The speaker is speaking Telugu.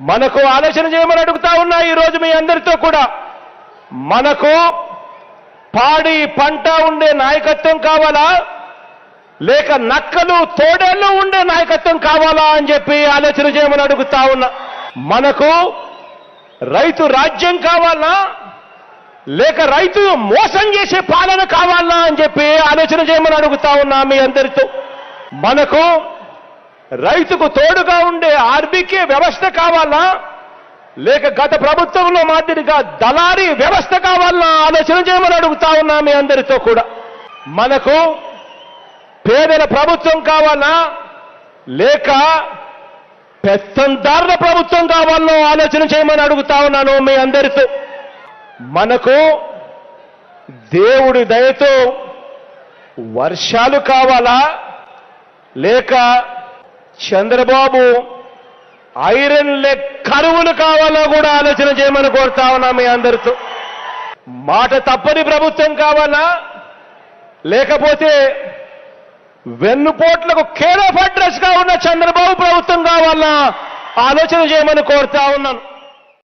మనకు ఆలోచన చేయమని అడుగుతా ఉన్నా ఈరోజు మీ అందరితో కూడా. మనకు పాడి పంట ఉండే నాయకత్వం కావాలా? లేక నక్కలు తోడేళ్ళు ఉండే నాయకత్వం కావాలా అని చెప్పి ఆలోచన చేయమని అడుగుతా ఉన్నా. మనకు రైతు రాజ్యం కావాలా? లేక రైతు మోసం చేసే పాలన కావాలా అని చెప్పి ఆలోచన చేయమని అడుగుతా ఉన్నా మీ అందరితో. మనకు రైతుకు తోడుగా ఉండే ఆర్బీకే వ్యవస్థ కావాలా? లేక గత ప్రభుత్వంలో మాదిరిగా దళారీ వ్యవస్థ కావాలన్నా ఆలోచన చేయమని అడుగుతా ఉన్నా మీ అందరితో కూడా. మనకు పేదల ప్రభుత్వం కావాలా? లేక పెత్తందారుల ప్రభుత్వం కావాలనో ఆలోచన చేయమని అడుగుతా ఉన్నాను మీ అందరితో. మనకు దేవుడి దయతో వర్షాలు కావాలా? లేక చంద్రబాబు ఐరన్ లెగ్ కరువులు కావాలో కూడా ఆలోచన చేయమని కోరుతా ఉన్నా మీ అందరితో. మాట తప్పని ప్రభుత్వం కావాలా? లేకపోతే వెన్నుపోట్లకు కేర్ ఆఫ్ అడ్రస్గా ఉన్న చంద్రబాబు ప్రభుత్వం కావాలా? ఆలోచన చేయమని కోరుతా ఉన్నాను.